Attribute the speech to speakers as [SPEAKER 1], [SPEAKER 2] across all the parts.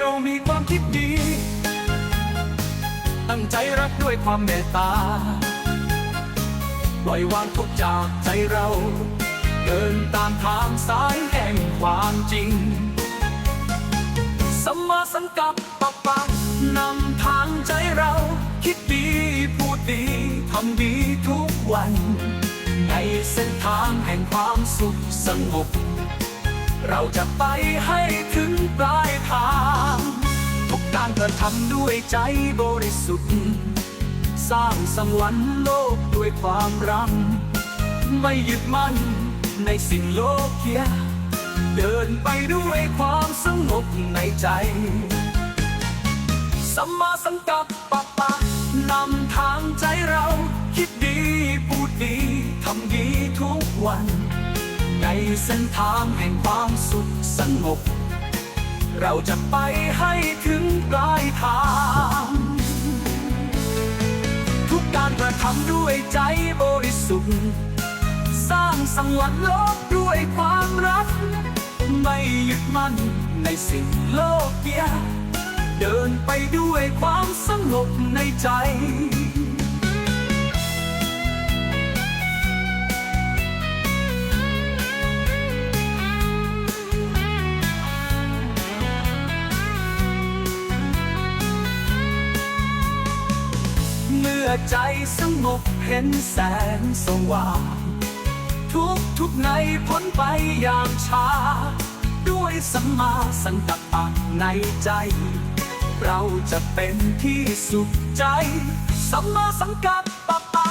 [SPEAKER 1] เรามีความคิดดี ตั้งใจรักด้วยความเมตตา ปล่อยวางทุกจากใจเรา เดินตามทางสายแห่งความจริง สัมมาสังกัปปะปังนำทางใจเรา คิดดีพูดดีทำดีทุกวัน ในเส้นทางแห่งความสุขสงบ เราจะไปให้ถึงปลายทางทุกการกระทำด้วยใจบริสุทธิ์ สร้างสวรรค์โลกด้วยความรักไม่ยึดมั่นในสิ่งโลกเคียเดินไปด้วยความสงบในใจสัมมาสังกัปปะปะนำทางใจ เส้นทางแห่งความสุขสงบ เราจะไปให้ถึงปลายทาง ทุกการกระทำด้วยใจบริสุทธิ์ สร้างสังวรโลกด้วยความรัก ไม่ยึดมั่นในสิ่งโลกเกียเดินไปด้วยความสงบในใจ อใจสงบเห็นแสงสว่าง ทุกทุกในพ้นไปอย่างช้าด้วยสัมมาสังกัปปะในใจ เราจะเป็นที่สุขใจ สัมมาสังกัปปะปะ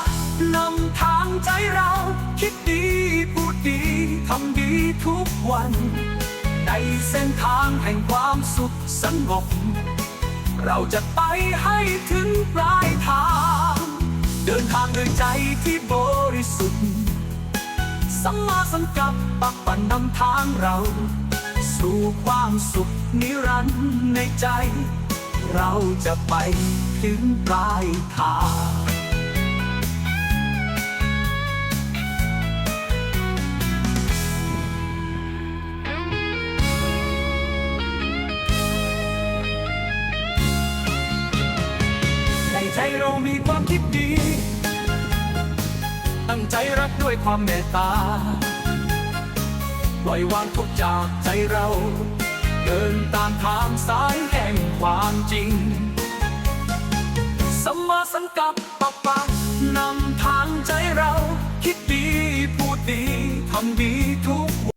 [SPEAKER 1] นำทางใจเรา คิดดีพูดดีทำดีทุกวัน ในเส้นทางแห่งความสุขสงบเราจะไปให้ถึงปลายทาง ด้วยใจที่บริสุทธิ์ สัมมาสังกัปปะปะนนำทางเรา สู่ความสุขนิรันดร์ในใจ เราจะไปถึงปลายทางในใจเรามีความคิดดี ตั้งใจรักด้วยความเมตตา ปล่อยวางทุกจากใจเรา เดินตามทางสายแห่งความจริง สัมมาสังกัปปะ